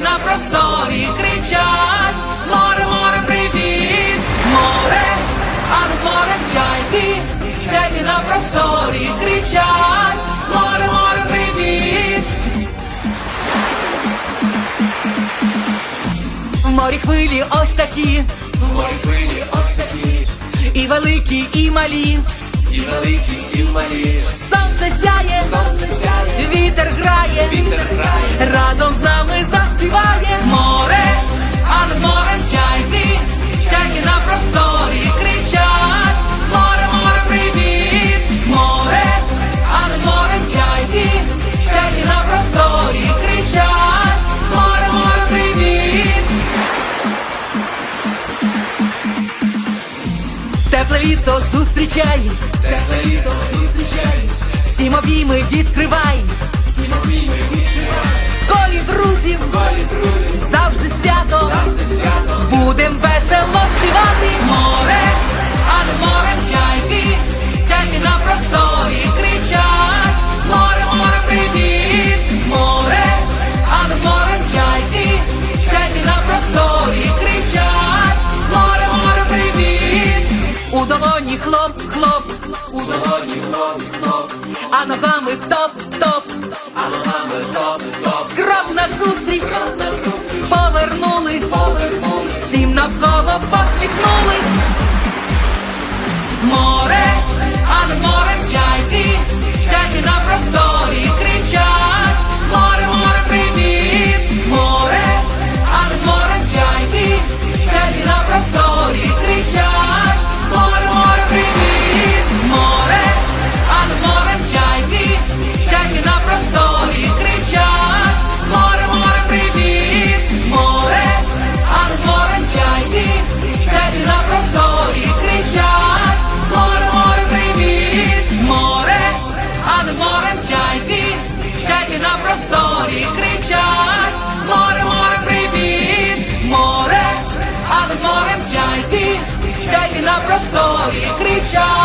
на просторі кричать, море, море, привіт, море, а над море чайки, чайки на просторі кричать, море, море, привіт. В морі хвилі ось такі, в морі хвилі ось такі, і великі, і малі, і великі, і малі. Тепле літо зустрічай, тепле зустрічай, всім обійми відкривай. А ногами топ-топ, а ногами топ-топ. Крок назустріч, повернулись, всім навколо. просторі кричав.